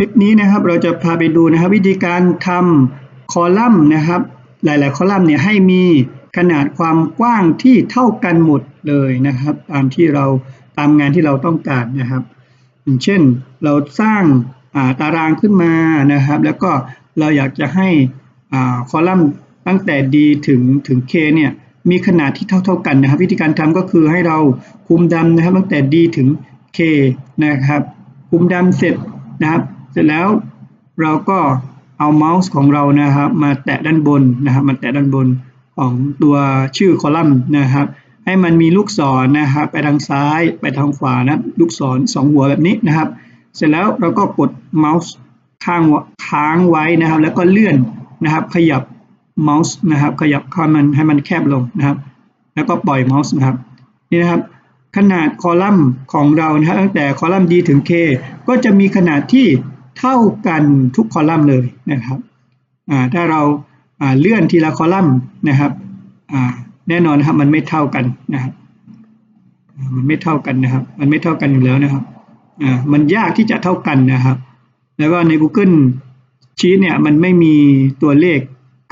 คลิปนี้นะครับเราจะพาไปดูนะครับ วิธีการทำคอลัมน์นะครับ หลาย ๆ คอลัมน์เนี่ยให้มีขนาดความกว้างที่เท่ากันหมดเลยนะครับ ตามที่เราตามงานที่เราต้องการนะครับอย่างเช่นเราสร้างาตารางขึ้นมานะครับ แล้วก็เราอยากจะให้คอลัมน์ตั้งแต่ D ถึงถึง K เนี่ยมีขนาดที่เท่าเท่าๆกันนะครับ วิธีการทำก็คือให้เราคุมดำนะครับ ตั้งแต่ D ถึง K นะครับ คุมดำเสร็จนะครับ ร็จแล้วเราก็เอาเมาส์ของเรานะครับมาแตะด้านบนนะครับมาแตะด้านบนของตัวชื่อคอลัมน์นะครับ ให้มันมีลูกศรนะครับไปทางซ้ายไปทางขวานะลูกศรสองหัวแบบนี้นะครับ เสร็จแล้วเราก็กดเมาส์ค้างค้างไว้นะครับ แล้วก็เลื่อนนะครับ ขยับเมาส์นะครับ ขยับให้มันให้มันแคบลงนะครับ แล้วก็ปล่อยเมาส์นะครับนี่นะครับ ขนาดคอลัมน์ของเรานะครับตั้งแต่คอลัมน์ D ถึง K ก็จะมีขนาดที่ เท่ากันทุกคอลัมน์เลยนะครับถ้าเราเลื่อนทีละคอลัมน์นะครับแน่นอนครับมันไม่เท่ากันนะครับมันไม่เท่ากันนะครับ มันไม่เท่ากันอยู่แล้วนะครับมันยากที่จะเท่ากันนะครับ แล้วก็ใน Google Sheet เนี่ยมันไม่มีตัวเลข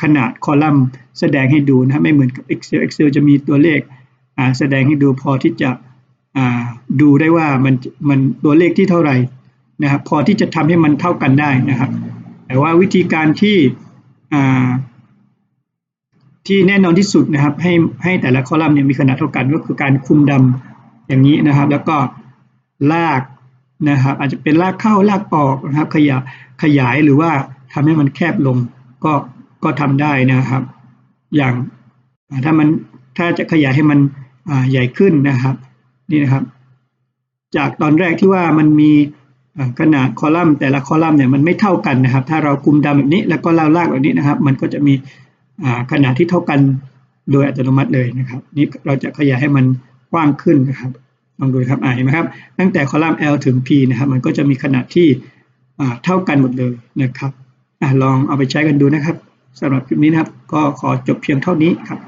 ขนาดคอลัมน์แสดงให้ดูนะไม่เหมือนกับ Excel Excel จะมีตัวเลขแสดงให้ดูพอที่จะดูได้ว่ามันมันตัวเลขที่เท่าไหร่ นะครับพอที่จะทำให้มันเท่ากันได้นะครับ แต่ว่าวิธีการที่ที่แน่นอนที่สุดนะครับ ให้ให้แต่ละคอลัมน์เนี่ยมีขนาดเท่ากันก็คือการคุมดำอย่างนี้นะครับ แล้วก็ลากนะครับ อาจจะเป็นลากเข้าลากออกนะครับ ขยายขยายหรือว่าทำให้มันแคบลงก็ก็ทำได้นะครับ อย่างถ้ามันถ้าจะขยายให้มันใหญ่ขึ้นนะครับ นี่นะครับ จากตอนแรกที่ว่ามันมี ขนาดคอลัมน์แต่ละคอลัมน์เนี่ยมันไม่เท่ากันนะครับ ถ้าเราคุมดำแบบนี้แล้วก็ลากลากแบบนี้นะครับ มันก็จะมีขนาดที่เท่ากันโดยอัตโนมัติเลยนะครับ นี่เราจะขยายให้มันกว้างขึ้นนะครับลองดูครับอ่าเห็นไหมครับ ตั้งแต่คอลัมน์ L ถึง P นะครับ มันก็จะมีขนาดที่เท่ากันหมดเลยนะครับอลองเอาไปใช้กันดูนะครับสำหรับคลิปนี้นะครับ ก็ขอจบเพียงเท่านี้ครับ